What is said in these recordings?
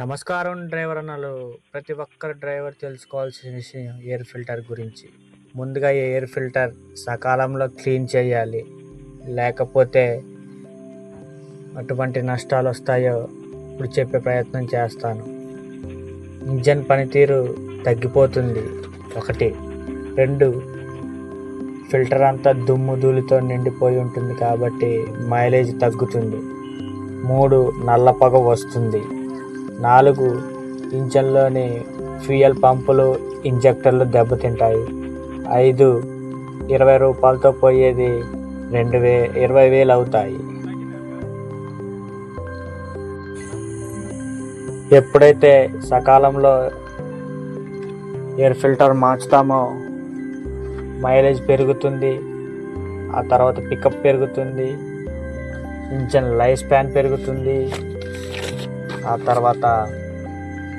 నమస్కారం డ్రైవర్ అన్నలు. ప్రతి ఒక్కరు డ్రైవర్ తెలుసుకోవాల్సిన విషయం ఎయిర్ ఫిల్టర్ గురించి. ముందుగా ఈ ఎయిర్ ఫిల్టర్ సకాలంలో క్లీన్ చేయాలి. లేకపోతే అటువంటి నష్టాలు వస్తాయో ఇప్పుడు చెప్పే ప్రయత్నం చేస్తాను. ఇంజన్ పనితీరు తగ్గిపోతుంది. ఒకటి. రెండు. ఫిల్టర్ అంతా దుమ్ము ధూళితో నిండిపోయి ఉంటుంది కాబట్టి మైలేజ్ తగ్గుతుంది. మూడు. నల్ల పొగ వస్తుంది. నాలుగు ఇంజన్లోని ఫ్యూయల్ పంపులు ఇంజెక్టర్లు దెబ్బతింటాయి. ఐదు ఇరవై రూపాయలతో పోయేది రెండు వే ఇరవై వేలు అవుతాయి. ఎప్పుడైతే సకాలంలో ఎయిర్ ఫిల్టర్ మార్చుతామో మైలేజ్ పెరుగుతుంది ఆ తర్వాత పికప్ పెరుగుతుంది ఇంజన్ లైఫ్ స్పాన్ పెరుగుతుంది ఆ తర్వాత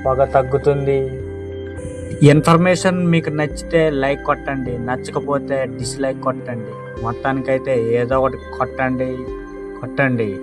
పొగ తగ్గుతుంది. ఇన్ఫర్మేషన్ మీకు నచ్చితే లైక్ కొట్టండి నచ్చకపోతే డిస్లైక్ కొట్టండి. మొత్తానికైతే ఏదో ఒకటి కొట్టండి కొట్టండి.